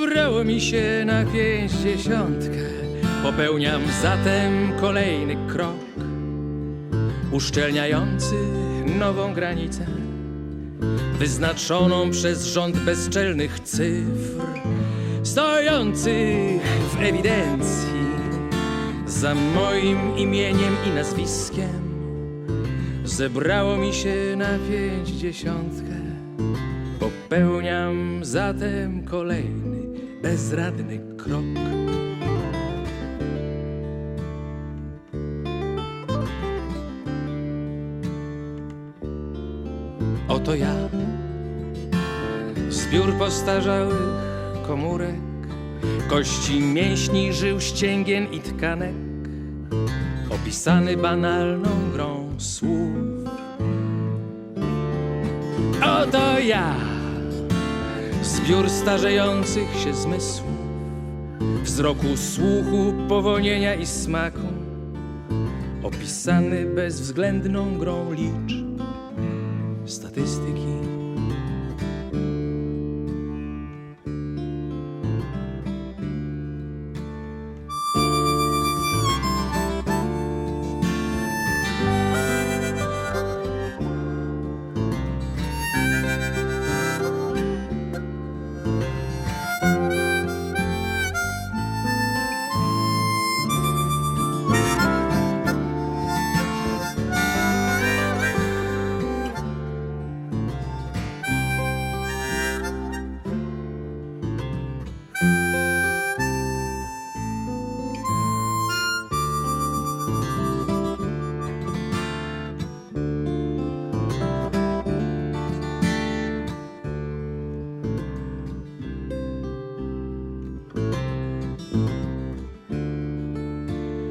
Zebrało mi się na pięćdziesiątkę Popełniam zatem kolejny krok Uszczelniający nową granicę Wyznaczoną przez rząd bezczelnych cyfr Stojących w ewidencji Za moim imieniem i nazwiskiem. Zebrało mi się na pięćdziesiątkę Popełniam zatem kolejny bezradny krok. Oto ja, zbiór postarzałych komórek, kości mięśni, żył, ścięgien i tkanek, opisany banalną grą słów. Oto ja, zbiór starzejących się zmysłów, wzroku, słuchu, powonienia i smaku, opisany bezwzględną grą liczb, statystyki.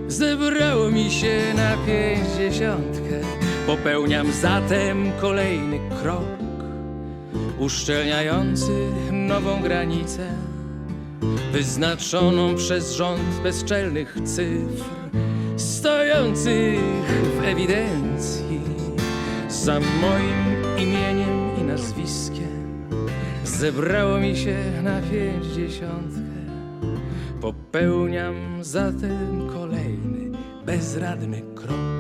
Zebrało mi się na pięćdziesiątkę. Popełniam zatem kolejny krok Uszczelniający nową granicę Wyznaczoną przez rząd bezczelnych cyfr Stojących w ewidencji Za moim imieniem i nazwiskiem. Zebrało mi się na pięćdziesiątkę Popełniam zatem kolejny bezradny krok.